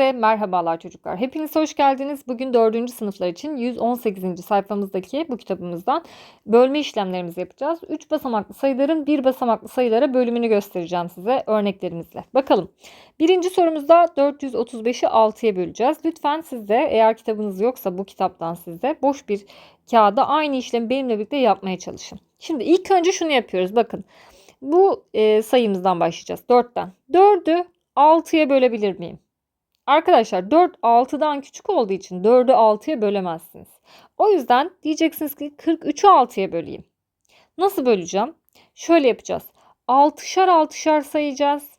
Herkese merhabalar çocuklar. Hepiniz hoş geldiniz. Bugün 4. sınıflar için 118. sayfamızdaki bu kitabımızdan bölme işlemlerimizi yapacağız. 3 basamaklı sayıların 1 basamaklı sayılara bölümünü göstereceğim size örneklerimizle. Bakalım. Birinci sorumuzda 435'i 6'ya böleceğiz. Lütfen siz eğer kitabınız yoksa bu kitaptan sizde boş bir kağıda aynı işlemi benimle birlikte yapmaya çalışın. Şimdi ilk önce şunu yapıyoruz. Bakın bu e, sayımızdan başlayacağız. 4'ten. 4'ü 6'ya bölebilir miyim? Arkadaşlar 4 6'dan küçük olduğu için 4'ü 6'ya bölemezsiniz. O yüzden diyeceksiniz ki 43'ü 6'ya böleyim. Nasıl böleceğim? Şöyle yapacağız. 6'şar 6'şar sayacağız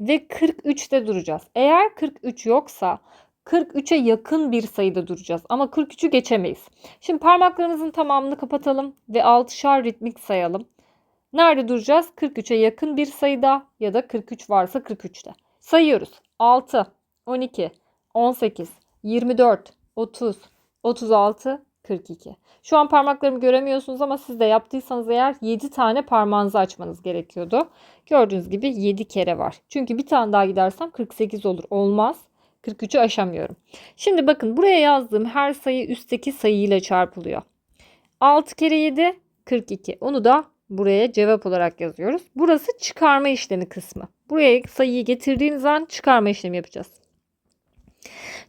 ve 43'te duracağız. Eğer 43 yoksa 43'e yakın bir sayıda duracağız ama 43'ü geçemeyiz. Şimdi parmaklarımızın tamamını kapatalım ve 6'şar ritmik sayalım. Nerede duracağız? 43'e yakın bir sayıda ya da 43 varsa 43'te. Sayıyoruz. 6, 12, 18, 24, 30, 36, 42. Şu an parmaklarımı göremiyorsunuz ama siz de yaptıysanız eğer 7 tane parmağınızı açmanız gerekiyordu. Gördüğünüz gibi 7 kere var. Çünkü bir tane daha gidersem 48 olur. Olmaz. 43'ü aşamıyorum. Şimdi bakın buraya yazdığım her sayı üstteki sayıyla çarpılıyor. 6 kere 7 42. Onu da buraya cevap olarak yazıyoruz. Burası çıkarma işlemi kısmı. Buraya sayıyı getirdiğiniz an çıkarma işlemi yapacağız.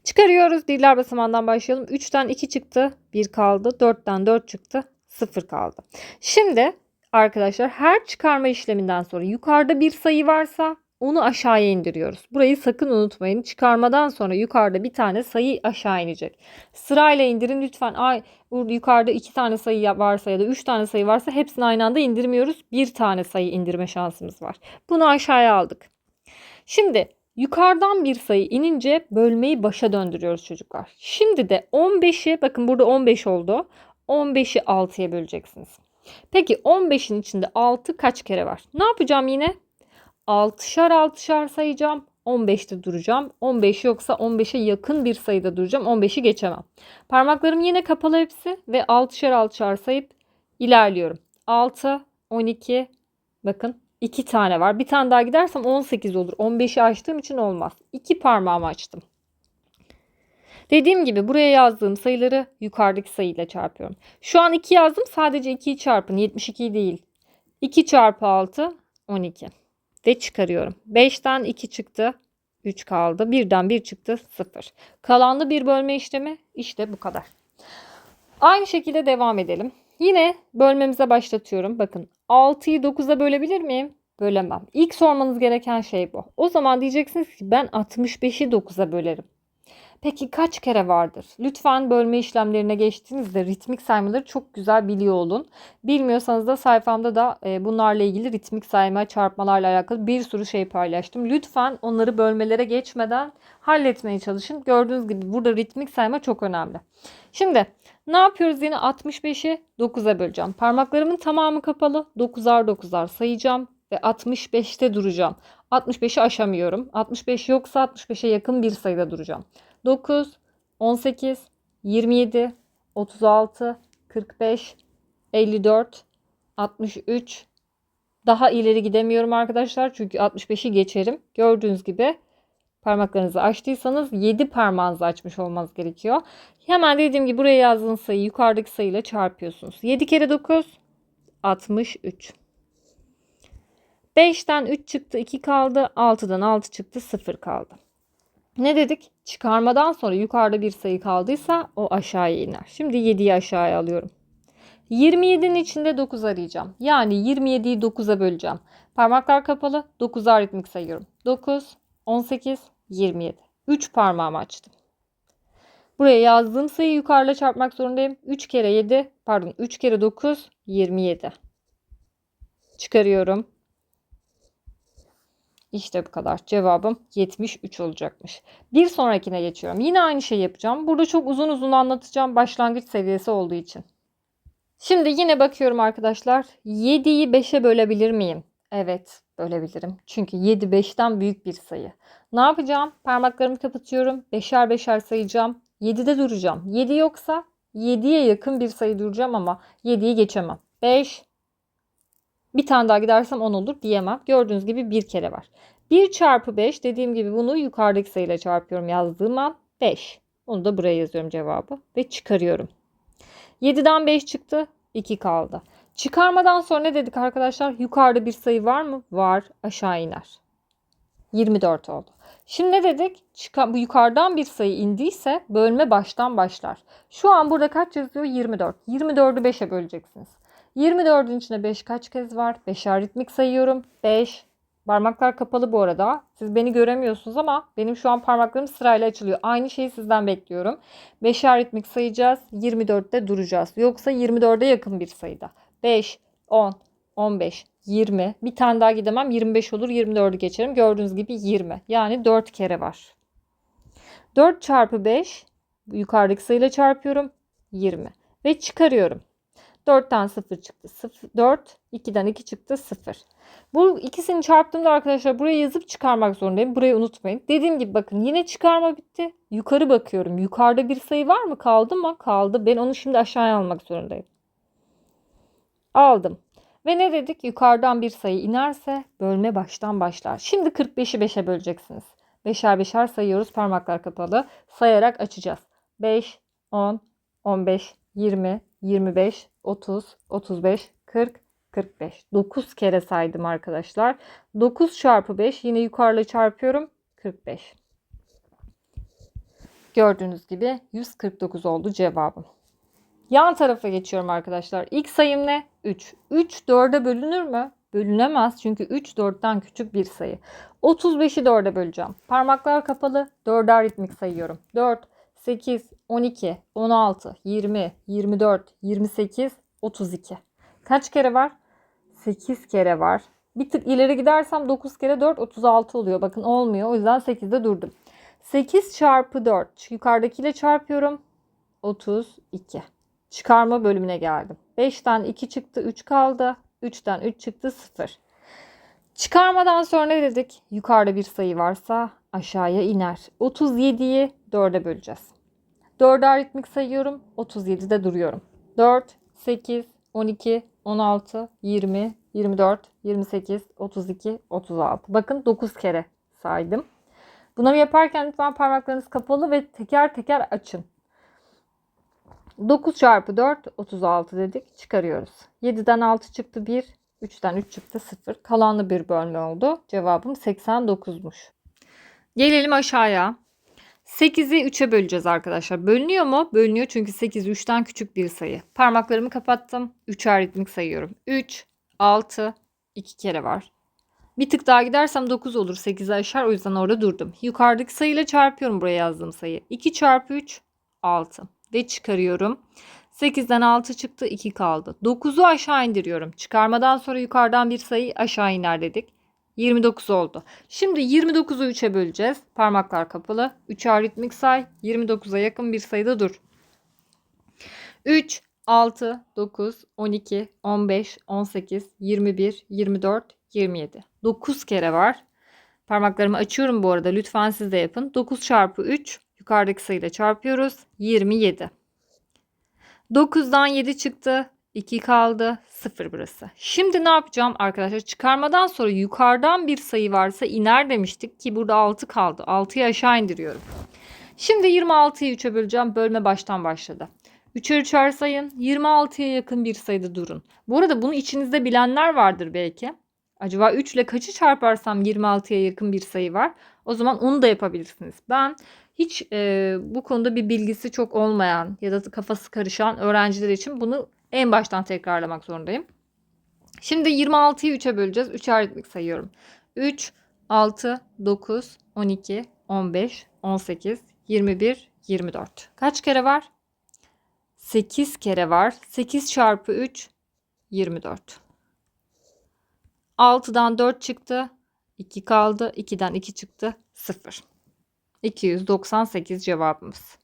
Çıkarıyoruz. Birler basamağından başlayalım. 3'ten 2 çıktı. 1 kaldı. 4'ten 4 çıktı. 0 kaldı. Şimdi arkadaşlar her çıkarma işleminden sonra yukarıda bir sayı varsa onu aşağıya indiriyoruz. Burayı sakın unutmayın. Çıkarmadan sonra yukarıda bir tane sayı aşağı inecek. Sırayla indirin lütfen. Ay yukarıda iki tane sayı varsa ya da üç tane sayı varsa hepsini aynı anda indirmiyoruz. Bir tane sayı indirme şansımız var. Bunu aşağıya aldık. Şimdi yukarıdan bir sayı inince bölmeyi başa döndürüyoruz çocuklar. Şimdi de 15'i bakın burada 15 oldu. 15'i 6'ya böleceksiniz. Peki 15'in içinde 6 kaç kere var? Ne yapacağım yine? 6'şar 6'şar sayacağım. 15'te duracağım. 15 yoksa 15'e yakın bir sayıda duracağım. 15'i geçemem. Parmaklarım yine kapalı hepsi ve 6'şar 6'şar sayıp ilerliyorum. 6, 12, bakın 2 tane var. Bir tane daha gidersem 18 olur. 15'i açtığım için olmaz. 2 parmağımı açtım. Dediğim gibi buraya yazdığım sayıları yukarıdaki sayıyla çarpıyorum. Şu an 2 yazdım. Sadece 2'yi çarpın. 72 değil. 2 çarpı 6 12 ve çıkarıyorum. 5'ten 2 çıktı. 3 kaldı. 1'den 1 çıktı. 0. Kalanlı bir bölme işlemi işte bu kadar. Aynı şekilde devam edelim. Yine bölmemize başlatıyorum. Bakın 6'yı 9'a bölebilir miyim? Bölemem. İlk sormanız gereken şey bu. O zaman diyeceksiniz ki ben 65'i 9'a bölerim. Peki kaç kere vardır? Lütfen bölme işlemlerine geçtiğinizde ritmik saymaları çok güzel biliyor olun. Bilmiyorsanız da sayfamda da e, bunlarla ilgili ritmik sayma, çarpmalarla alakalı bir sürü şey paylaştım. Lütfen onları bölmelere geçmeden halletmeye çalışın. Gördüğünüz gibi burada ritmik sayma çok önemli. Şimdi ne yapıyoruz yine 65'i 9'a böleceğim. Parmaklarımın tamamı kapalı. 9'ar 9'ar sayacağım ve 65'te duracağım. 65'i aşamıyorum. 65 yoksa 65'e yakın bir sayıda duracağım. 9, 18, 27, 36, 45, 54, 63. Daha ileri gidemiyorum arkadaşlar. Çünkü 65'i geçerim. Gördüğünüz gibi parmaklarınızı açtıysanız 7 parmağınızı açmış olmanız gerekiyor. Hemen dediğim gibi buraya yazdığınız sayıyı yukarıdaki sayıyla çarpıyorsunuz. 7 kere 9 63. 5'ten 3 çıktı 2 kaldı. 6'dan 6 çıktı 0 kaldı. Ne dedik? Çıkarmadan sonra yukarıda bir sayı kaldıysa o aşağıya iner. Şimdi 7'yi aşağıya alıyorum. 27'nin içinde 9 arayacağım. Yani 27'yi 9'a böleceğim. Parmaklar kapalı. 9'a ritmik sayıyorum. 9, 18, 27. 3 parmağımı açtım. Buraya yazdığım sayıyı yukarıda çarpmak zorundayım. 3 kere 7 pardon 3 kere 9 27. Çıkarıyorum. İşte bu kadar. Cevabım 73 olacakmış. Bir sonrakine geçiyorum. Yine aynı şeyi yapacağım. Burada çok uzun uzun anlatacağım başlangıç seviyesi olduğu için. Şimdi yine bakıyorum arkadaşlar. 7'yi 5'e bölebilir miyim? Evet bölebilirim. Çünkü 7 5'ten büyük bir sayı. Ne yapacağım? Parmaklarımı kapatıyorum. Beşer beşer sayacağım. 7'de duracağım. 7 yoksa 7'ye yakın bir sayı duracağım ama 7'yi geçemem. 5, bir tane daha gidersem 10 olur diyemem. Gördüğünüz gibi bir kere var. 1 çarpı 5 dediğim gibi bunu yukarıdaki sayıyla çarpıyorum yazdığım an 5. Onu da buraya yazıyorum cevabı ve çıkarıyorum. 7'den 5 çıktı 2 kaldı. Çıkarmadan sonra ne dedik arkadaşlar? Yukarıda bir sayı var mı? Var. Aşağı iner. 24 oldu. Şimdi ne dedik? Çıka- bu yukarıdan bir sayı indiyse bölme baştan başlar. Şu an burada kaç yazıyor? 24. 24'ü 5'e böleceksiniz. 24'ün içinde 5 kaç kez var? 5 aritmik sayıyorum. 5. Parmaklar kapalı bu arada. Siz beni göremiyorsunuz ama benim şu an parmaklarım sırayla açılıyor. Aynı şeyi sizden bekliyorum. 5 aritmik sayacağız. 24'te duracağız. Yoksa 24'e yakın bir sayıda. 5, 10, 15, 20. Bir tane daha gidemem. 25 olur. 24'ü geçerim. Gördüğünüz gibi 20. Yani 4 kere var. 4 çarpı 5 yukarıdaki sayıyla çarpıyorum. 20. Ve çıkarıyorum. 4'ten 0 çıktı. 0, 4. 2'den 2 çıktı. 0. Bu ikisini çarptığımda arkadaşlar buraya yazıp çıkarmak zorundayım. Burayı unutmayın. Dediğim gibi bakın yine çıkarma bitti. Yukarı bakıyorum. Yukarıda bir sayı var mı? Kaldı mı? Kaldı. Ben onu şimdi aşağıya almak zorundayım. Aldım. Ve ne dedik? Yukarıdan bir sayı inerse bölme baştan başlar. Şimdi 45'i 5'e böleceksiniz. Beşer beşer sayıyoruz parmaklar kapalı. Sayarak açacağız. 5, 10, 15, 20, 25, 30, 35, 40, 45. 9 kere saydım arkadaşlar. 9 çarpı 5 yine yukarıda çarpıyorum. 45. Gördüğünüz gibi 149 oldu cevabım. Yan tarafa geçiyorum arkadaşlar. İlk sayım ne? 3. 3 4'e bölünür mü? Bölünemez çünkü 3 4'ten küçük bir sayı. 35'i 4'e böleceğim. Parmaklar kapalı. 4'er aritmik sayıyorum. 4, 8, 12, 16, 20, 24, 28, 32. Kaç kere var? 8 kere var. Bir tık ileri gidersem 9 kere 4 36 oluyor. Bakın olmuyor. O yüzden 8'de durdum. 8 çarpı 4. Yukarıdakiyle çarpıyorum. 32. Çıkarma bölümüne geldim. 5'ten 2 çıktı 3 kaldı. 3'ten 3 çıktı 0. Çıkarmadan sonra ne dedik? Yukarıda bir sayı varsa aşağıya iner. 37'yi 4'e böleceğiz. 4'e aritmik sayıyorum. 37'de duruyorum. 4, 8, 12, 16, 20, 24, 28, 32, 36. Bakın 9 kere saydım. Bunları yaparken lütfen parmaklarınız kapalı ve teker teker açın. 9 çarpı 4 36 dedik. Çıkarıyoruz. 7'den 6 çıktı 1. 3'ten 3 çıktı 0. Kalanlı bir bölme oldu. Cevabım 89'muş. Gelelim aşağıya. 8'i 3'e böleceğiz arkadaşlar. Bölünüyor mu? Bölünüyor çünkü 8 3'ten küçük bir sayı. Parmaklarımı kapattım. 3 aritmik sayıyorum. 3, 6, 2 kere var. Bir tık daha gidersem 9 olur. 8'i aşar. O yüzden orada durdum. Yukarıdaki sayıyla çarpıyorum buraya yazdığım sayı. 2 çarpı 3, 6 ve çıkarıyorum. 8'den 6 çıktı 2 kaldı. 9'u aşağı indiriyorum. Çıkarmadan sonra yukarıdan bir sayı aşağı iner dedik. 29 oldu. Şimdi 29'u 3'e böleceğiz. Parmaklar kapalı. 3 aritmik say. 29'a yakın bir sayıda dur. 3, 6, 9, 12, 15, 18, 21, 24, 27. 9 kere var. Parmaklarımı açıyorum bu arada. Lütfen siz de yapın. 9 çarpı 3 Yukarıdaki sayıyla çarpıyoruz. 27. 9'dan 7 çıktı. 2 kaldı. 0 burası. Şimdi ne yapacağım arkadaşlar? Çıkarmadan sonra yukarıdan bir sayı varsa iner demiştik ki burada 6 kaldı. 6'yı aşağı indiriyorum. Şimdi 26'yı 3'e böleceğim. Bölme baştan başladı. 3'er 3'er sayın. 26'ya yakın bir sayıda durun. Bu arada bunu içinizde bilenler vardır belki. Acaba 3 ile kaçı çarparsam 26'ya yakın bir sayı var. O zaman onu da yapabilirsiniz. Ben hiç e, bu konuda bir bilgisi çok olmayan ya da kafası karışan öğrenciler için bunu en baştan tekrarlamak zorundayım. Şimdi 26'yı 3'e böleceğiz. 3 aritmik sayıyorum. 3, 6, 9, 12, 15, 18, 21, 24. Kaç kere var? 8 kere var. 8 çarpı 3, 24. 6'dan 4 çıktı. 2 kaldı. 2'den 2 çıktı. 0. 298 cevabımız.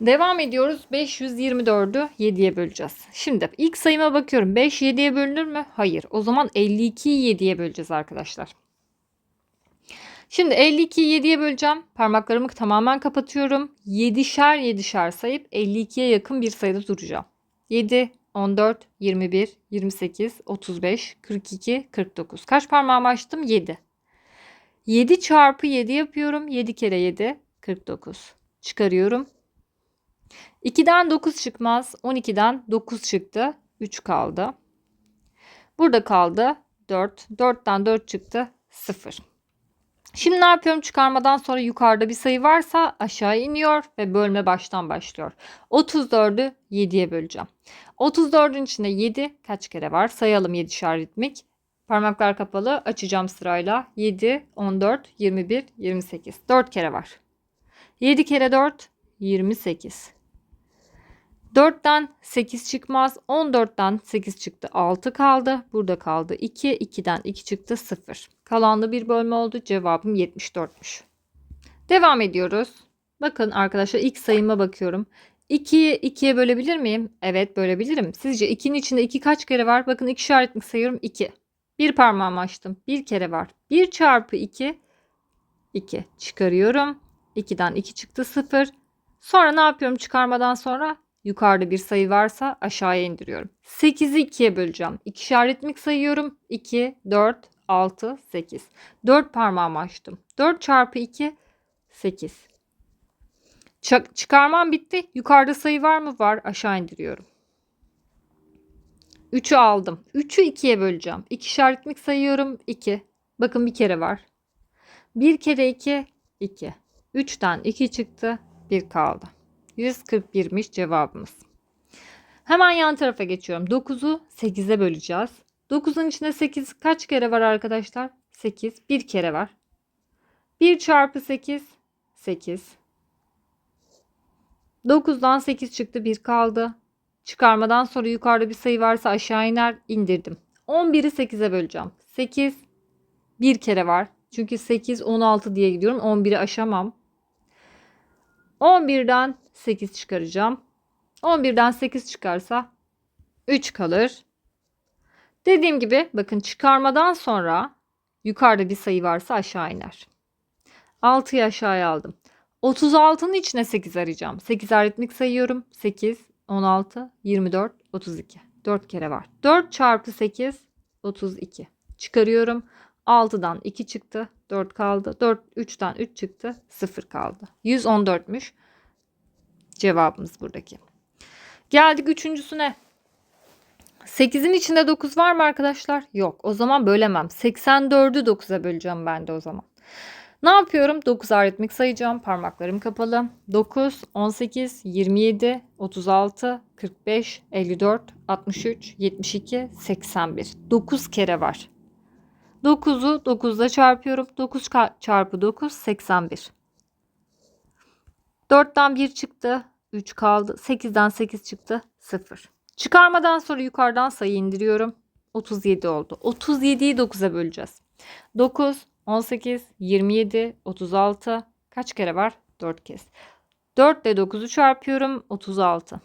Devam ediyoruz. 524'ü 7'ye böleceğiz. Şimdi ilk sayıma bakıyorum. 5 7'ye bölünür mü? Hayır. O zaman 52'yi 7'ye böleceğiz arkadaşlar. Şimdi 52'yi 7'ye böleceğim. Parmaklarımı tamamen kapatıyorum. 7'şer 7'şer sayıp 52'ye yakın bir sayıda duracağım. 7, 14, 21, 28, 35, 42, 49. Kaç parmağımı açtım? 7. 7 çarpı 7 yapıyorum. 7 kere 7, 49. Çıkarıyorum. 2'den 9 çıkmaz. 12'den 9 çıktı. 3 kaldı. Burada kaldı 4. 4'ten 4 çıktı. 0. Şimdi ne yapıyorum? Çıkarmadan sonra yukarıda bir sayı varsa aşağı iniyor ve bölme baştan başlıyor. 34'ü 7'ye böleceğim. 34'ün içinde 7 kaç kere var? Sayalım 7'şer ritmik. Parmaklar kapalı. Açacağım sırayla. 7, 14, 21, 28. 4 kere var. 7 kere 4, 28. 4'ten 8 çıkmaz. 14'ten 8 çıktı. 6 kaldı. Burada kaldı 2. 2'den 2 çıktı. 0. Kalanlı bir bölme oldu. Cevabım 74'müş. Devam ediyoruz. Bakın arkadaşlar ilk sayıma bakıyorum. 2'yi 2'ye bölebilir miyim? Evet bölebilirim. Sizce 2'nin içinde 2 kaç kere var? Bakın 2 işaretlik sayıyorum 2. Bir parmağımı açtım. Bir kere var. 1 çarpı 2 2 çıkarıyorum. 2'den 2 çıktı 0. Sonra ne yapıyorum çıkarmadan sonra? Yukarıda bir sayı varsa aşağıya indiriyorum. 8'i 2'ye böleceğim. İkişer ritmik sayıyorum. 2, 4, 6, 8. 4 parmağımı açtım. 4 çarpı 2, 8. Ç- çıkarmam bitti. Yukarıda sayı var mı? Var. Aşağı indiriyorum. 3'ü aldım. 3'ü 2'ye böleceğim. İkişer ritmik sayıyorum. 2. Bakın bir kere var. 1 kere 2, 2. 3'ten 2 çıktı. 1 kaldı. 141'miş cevabımız. Hemen yan tarafa geçiyorum. 9'u 8'e böleceğiz. 9'un içinde 8 kaç kere var arkadaşlar? 8. Bir kere var. 1 çarpı 8 8. 9'dan 8 çıktı. 1 kaldı. Çıkarmadan sonra yukarıda bir sayı varsa aşağı iner. indirdim. 11'i 8'e böleceğim. 8 bir kere var. Çünkü 8 16 diye gidiyorum. 11'i aşamam. 11'den 8 çıkaracağım. 11'den 8 çıkarsa 3 kalır. Dediğim gibi bakın çıkarmadan sonra yukarıda bir sayı varsa aşağı iner. 6'yı aşağıya aldım. 36'nın içine 8 arayacağım. 8 aritmik sayıyorum. 8, 16, 24, 32. 4 kere var. 4 çarpı 8, 32. Çıkarıyorum. 6'dan 2 çıktı. 4 kaldı. 4, 3'ten 3 çıktı. 0 kaldı. 114'müş. Cevabımız buradaki. Geldik üçüncüsüne. 8'in içinde 9 var mı arkadaşlar? Yok. O zaman bölemem. 84'ü 9'a böleceğim ben de o zaman. Ne yapıyorum? 9 aritmik sayacağım. Parmaklarım kapalı. 9, 18, 27, 36, 45, 54, 63, 72, 81. 9 kere var. 9'u 9'da çarpıyorum. 9 çarpı 9 81. 4'ten 1 çıktı. 3 kaldı. 8'den 8 çıktı. 0. Çıkarmadan sonra yukarıdan sayı indiriyorum. 37 oldu. 37'yi 9'a böleceğiz. 9, 18, 27, 36. Kaç kere var? 4 kez. 4 ile 9'u çarpıyorum. 36.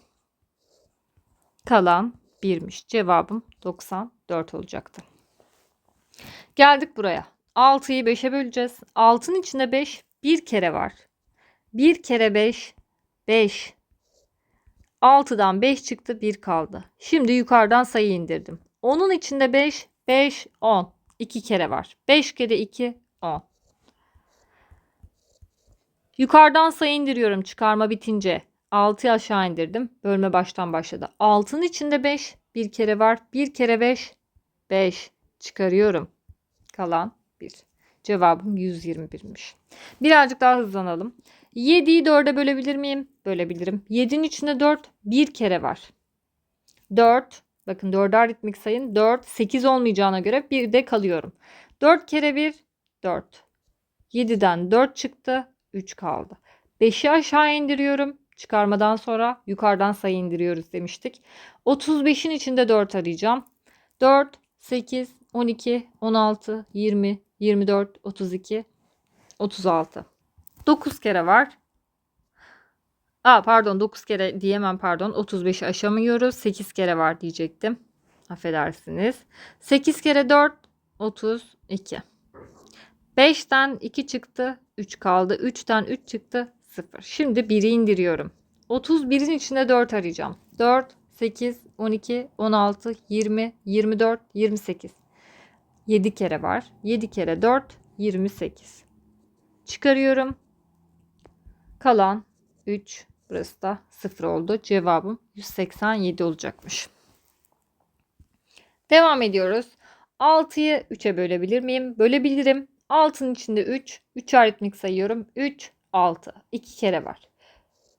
Kalan 1'miş. Cevabım 94 olacaktı. Geldik buraya. 6'yı 5'e böleceğiz. 6'nın içinde 5 bir kere var. 1 kere 5 5. 6'dan 5 çıktı 1 kaldı. Şimdi yukarıdan sayı indirdim. Onun içinde 5 5 10. 2 kere var. 5 kere 2 10. Yukarıdan sayı indiriyorum çıkarma bitince. 6'yı aşağı indirdim. Bölme baştan başladı. 6'nın içinde 5 bir kere var. 1 kere 5 5 çıkarıyorum. Kalan 1. Cevabım 121'miş. Birazcık daha hızlanalım. 7'yi 4'e bölebilir miyim? Bölebilirim. 7'nin içinde 4 bir kere var. 4 bakın 4'er aritmik sayın. 4 8 olmayacağına göre bir de kalıyorum. 4 kere 1 4. 7'den 4 çıktı. 3 kaldı. 5'i aşağı indiriyorum. Çıkarmadan sonra yukarıdan sayı indiriyoruz demiştik. 35'in içinde 4 arayacağım. 4, 8, 12, 16, 20, 24, 32, 36. 9 kere var. Aa pardon 9 kere diyemem pardon. 35'i aşamıyoruz. 8 kere var diyecektim. Affedersiniz. 8 kere 4 32. 5'ten 2 çıktı. 3 kaldı. 3'ten 3 çıktı. 0. Şimdi 1'i indiriyorum. 31'in içinde 4 arayacağım. 4, 8, 12, 16, 20, 24, 28. 7 kere var. 7 kere 4, 28. Çıkarıyorum. Kalan 3. Burası da 0 oldu. Cevabım 187 olacakmış. Devam ediyoruz. 6'yı 3'e bölebilir miyim? Bölebilirim. 6'nın içinde 3. 3 aritmik sayıyorum. 3, 6. 2 kere var.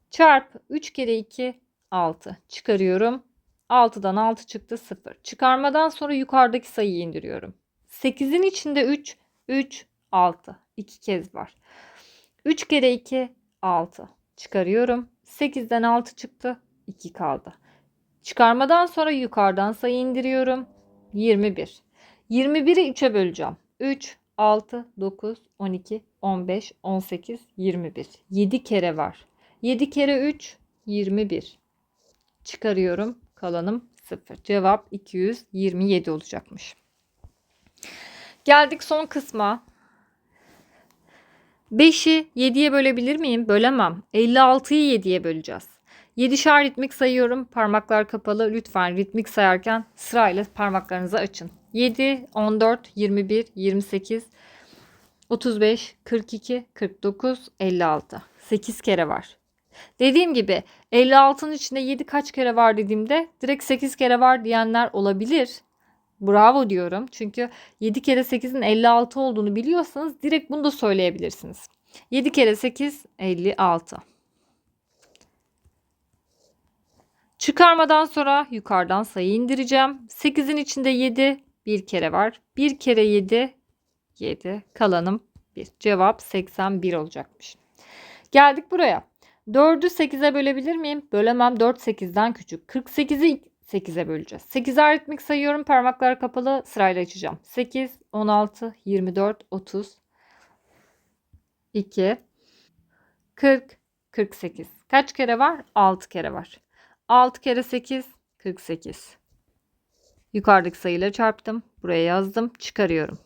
Çarp 3 kere 2, 6. Çıkarıyorum. 6'dan 6 çıktı 0. Çıkarmadan sonra yukarıdaki sayıyı indiriyorum. 8'in içinde 3, 3, 6. 2 kez var. 3 kere 2, 6. Çıkarıyorum. 8'den 6 çıktı. 2 kaldı. Çıkarmadan sonra yukarıdan sayı indiriyorum. 21. 21'i 3'e böleceğim. 3, 6, 9, 12, 15, 18, 21. 7 kere var. 7 kere 3, 21. Çıkarıyorum. Kalanım 0. Cevap 227 olacakmış. Geldik son kısma. 5'i 7'ye bölebilir miyim? Bölemem. 56'yı 7'ye böleceğiz. 7'şer ritmik sayıyorum. Parmaklar kapalı. Lütfen ritmik sayarken sırayla parmaklarınızı açın. 7, 14, 21, 28, 35, 42, 49, 56. 8 kere var. Dediğim gibi 56'nın içinde 7 kaç kere var dediğimde direkt 8 kere var diyenler olabilir. Bravo diyorum. Çünkü 7 kere 8'in 56 olduğunu biliyorsanız direkt bunu da söyleyebilirsiniz. 7 kere 8 56. Çıkarmadan sonra yukarıdan sayı indireceğim. 8'in içinde 7 bir kere var. 1 kere 7 7. Kalanım 1. Cevap 81 olacakmış. Geldik buraya. 4'ü 8'e bölebilir miyim? Bölemem. 4 8'den küçük. 48'i 8'e böleceğiz. 8 aritmik sayıyorum. Parmaklar kapalı sırayla açacağım. 8, 16, 24, 30, 2, 40, 48. Kaç kere var? 6 kere var. 6 kere 8, 48. Yukarıdaki sayıyla çarptım. Buraya yazdım. Çıkarıyorum.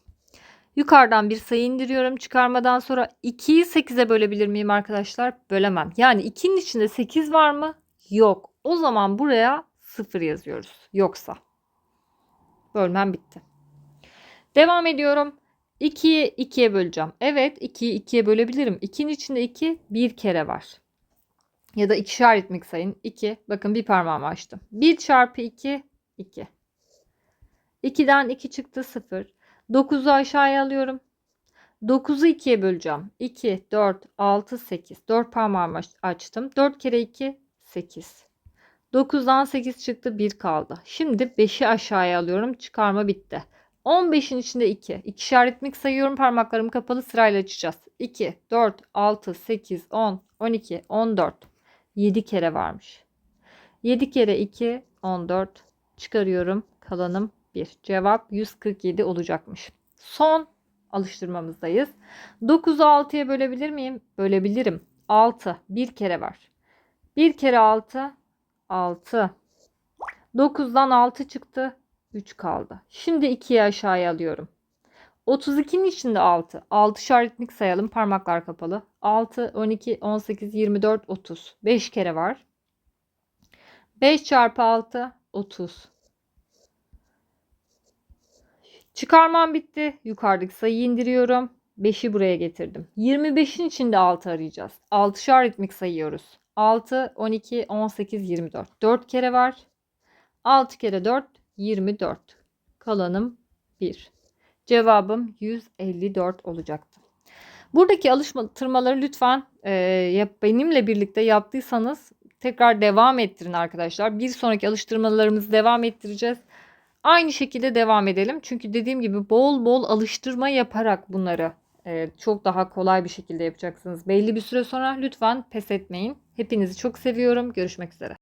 Yukarıdan bir sayı indiriyorum. Çıkarmadan sonra 2'yi 8'e bölebilir miyim arkadaşlar? Bölemem. Yani 2'nin içinde 8 var mı? Yok. O zaman buraya 0 yazıyoruz. Yoksa. Bölmem bitti. Devam ediyorum. 2'yi 2'ye böleceğim. Evet 2'yi 2'ye bölebilirim. 2'nin içinde 2 bir kere var. Ya da ikişer ritmik sayın. 2. Bakın bir parmağımı açtım. 1 çarpı 2 2. 2'den 2 çıktı 0. 9'u aşağıya alıyorum. 9'u 2'ye böleceğim. 2, 4, 6, 8. 4 parmağımı açtım. 4 kere 2, 8. 9'dan 8 çıktı 1 kaldı. Şimdi 5'i aşağıya alıyorum. Çıkarma bitti. 15'in içinde 2. İkişer ritmik sayıyorum. Parmaklarım kapalı sırayla açacağız. 2, 4, 6, 8, 10, 12, 14. 7 kere varmış. 7 kere 2, 14. Çıkarıyorum. Kalanım 1. Cevap 147 olacakmış. Son alıştırmamızdayız. 9'u 6'ya bölebilir miyim? Bölebilirim. 6. Bir kere var. 1 kere 6 6. 9'dan 6 çıktı. 3 kaldı. Şimdi 2'yi aşağıya alıyorum. 32'nin içinde 6. 6 şaritlik sayalım. Parmaklar kapalı. 6, 12, 18, 24, 30. 5 kere var. 5 çarpı 6, 30. Çıkarmam bitti. Yukarıdaki sayıyı indiriyorum. 5'i buraya getirdim. 25'in içinde 6 arayacağız. 6'şar ritmik sayıyoruz. 6, 12, 18, 24. 4 kere var. 6 kere 4, 24. Kalanım 1. Cevabım 154 olacaktı. Buradaki alıştırmaları lütfen e, benimle birlikte yaptıysanız tekrar devam ettirin arkadaşlar. Bir sonraki alıştırmalarımızı devam ettireceğiz. Aynı şekilde devam edelim. Çünkü dediğim gibi bol bol alıştırma yaparak bunları çok daha kolay bir şekilde yapacaksınız. Belli bir süre sonra lütfen pes etmeyin. Hepinizi çok seviyorum. Görüşmek üzere.